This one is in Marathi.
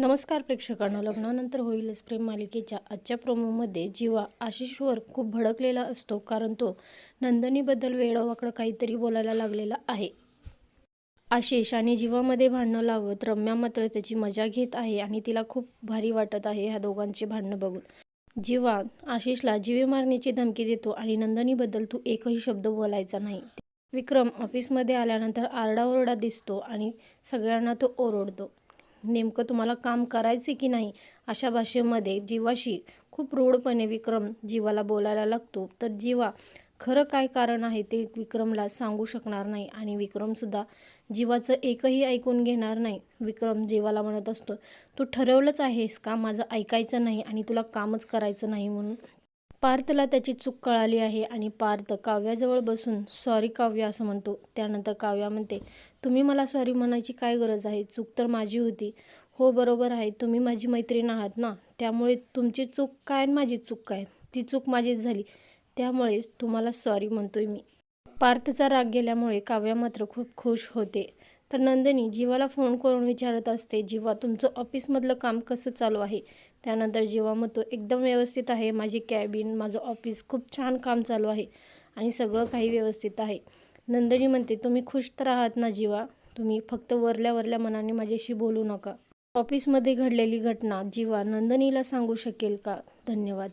नमस्कार प्रेक्षकांना लग्नानंतर होईलच प्रेम मालिकेच्या आजच्या प्रोमोमध्ये जीवा आशिषवर खूप भडकलेला असतो कारण तो नंदनीबद्दल वेडवाकडं काहीतरी बोलायला लागलेला आहे. आशिष आणि जीवामध्ये भांडणं लावत रम्या मात्र त्याची मजा घेत आहे आणि तिला खूप भारी वाटत आहे ह्या दोघांची भांडणं बघून. जीवा आशिषला जीवे मारण्याची धमकी देतो आणि नंदनीबद्दल तू एकही शब्द बोलायचा नाही. विक्रम ऑफिसमध्ये आल्यानंतर आरडाओरडा दिसतो आणि सगळ्यांना तो ओरडतो. नेमकं तुम्हाला काम करायचे की नाही अशा भाषेमध्ये जीवाशी खूप रूढपणे विक्रम जीवाला बोलायला लागतो. तर जीवा खरं काय कारण आहे ते विक्रमला सांगू शकणार नाही आणि विक्रमसुद्धा जीवाचं एकही ऐकून घेणार नाही. विक्रम जीवाला म्हणत असतो तू ठरवलंच आहेस का माझं ऐकायचं नाही आणि तुला कामच करायचं नाही म्हणून? पार्थला त्याची चूक कळाली आहे आणि पार्थ काव्याजवळ बसून सॉरी काव्या असं म्हणतो. त्यानंतर काव्या म्हणते तुम्ही मला सॉरी म्हणायची काय गरज आहे? चूक तर माझी होती. हो बरोबर आहे. तुम्ही माझी मैत्रीण आहात ना. त्यामुळे तुमची चूक काय आणि माझी चूक काय? ती चूक माझीच झाली. त्यामुळे तुम्हाला सॉरी म्हणतोय मी. पार्थचा राग गेल्यामुळे काव्या मात्र खूप खुश होते. तर नंदिनी जीवाला फोन करून विचारत असते जीवा तुमचं ऑफिसमधलं काम कसं चालू आहे? त्यानंतर जीवा म्हणतो एकदम व्यवस्थित आहे माझी कॅबिन माझं ऑफिस खूप छान काम चालू आहे आणि सगळं काही व्यवस्थित आहे. नंदिनी म्हणते तुम्ही खुश तर आहात ना जीवा? तुम्ही फक्त वरल्या वरल्या मनाने माझ्याशी बोलू नका. ऑफिसमध्ये घडलेली घटना जीवा नंदिनीला सांगू शकेल का? धन्यवाद.